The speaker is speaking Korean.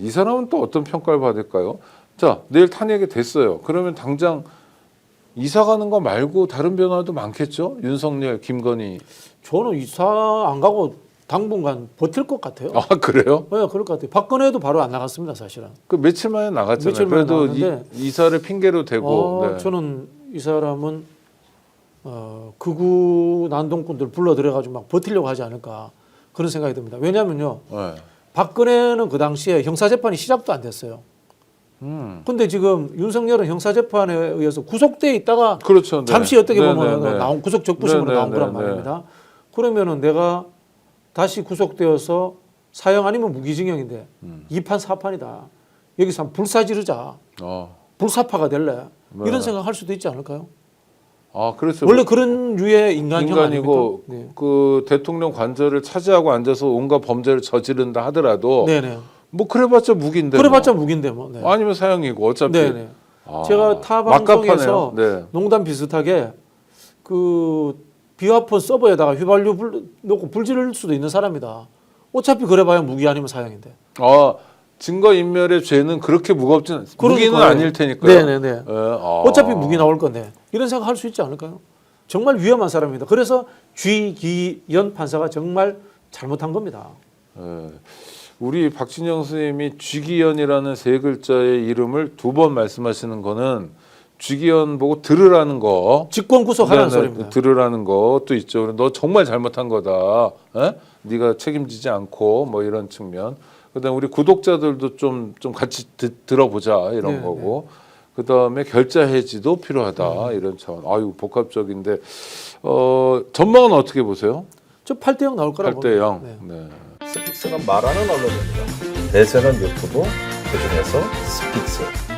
이 사람은 또 어떤 평가를 받을까요? 자, 내일 탄핵이 됐어요. 그러면 당장 이사 가는 거 말고 다른 변화도 많겠죠? 윤석열, 김건희. 저는 이사 안 가고 당분간 버틸 것 같아요. 아, 그래요? 네, 그럴 것 같아요. 박근혜도 바로 안 나갔습니다, 사실은. 그 며칠 만에 나갔잖아요. 며칠 만에 그래도 나갔는데 이, 이사를 핑계로 대고. 어, 네. 저는 이 사람은 어, 극우 난동꾼들 불러 들여가지고 막 버티려고 하지 않을까 그런 생각이 듭니다. 왜냐하면요, 네. 박근혜는 그 당시에 형사 재판이 시작도 안 됐어요. 음. 근데 지금 윤석열은 형사 재판에 의해서 구속돼 있다가 그렇죠. 네. 잠시 어떻게 네, 보면 네, 네. 나온 구속 적부심으로 네, 네, 나온 거란 네, 네. 말입니다. 그러면은 내가 다시 구속되어서 사형 아니면 무기징역인데 음. 이판사판이다 여기서 한번 불사 지르자. 어. 불사파가 될래. 네. 이런 생각 할 수도 있지 않을까요? 아, 그래서 원래 그런 류의 인간형 인간이고 아닙니까? 네. 그 대통령 관저를 차지하고 앉아서 온갖 범죄를 저지른다 하더라도 네네. 뭐 그래봤자 무기인데. 그래봤자 무기인데 뭐. 네. 뭐. 아니면 사형이고 어차피. 네네. 아, 제가 타. 방송에서 네. 농담 비슷하게 그 비화폰 서버에다가 휘발유 불, 넣고 불 지를 수도 있는 사람이다. 어차피 그래봐야 무기 아니면 사형인데. 아 증거 인멸의 죄는 그렇게 무겁진 무기는 그러니까요. 아닐 테니까요. 네네네. 예, 아. 어차피 무기 나올 건데 이런 생각 할 수 있지 않을까요? 정말 위험한 사람입니다. 그래서 쥐기연 판사가 정말 잘못한 겁니다. 예. 우리 박진영 선생님이 쥐기현이라는 세 글자의 이름을 두 번 말씀하시는 거는 쥐기현 보고 들으라는 거. 직권 구속하라는 네, 네, 소리입니다. 들으라는 것도 있죠. 너 정말 잘못한 거다. 에? 네가 책임지지 않고 뭐 이런 측면. 그다음 에 우리 구독자들도 좀좀 같이 듣, 들어보자 이런 네, 거고. 그다음에 결자 해지도 필요하다 이런 차원. 아유 복합적인데 어 전망은 어떻게 보세요? 저 8대 0 나올 거라고 8대 0. 봅니다. 네. 네. 스픽스는 말하는 언론입니다. 대세는 유튜브, 그중에서 스픽스.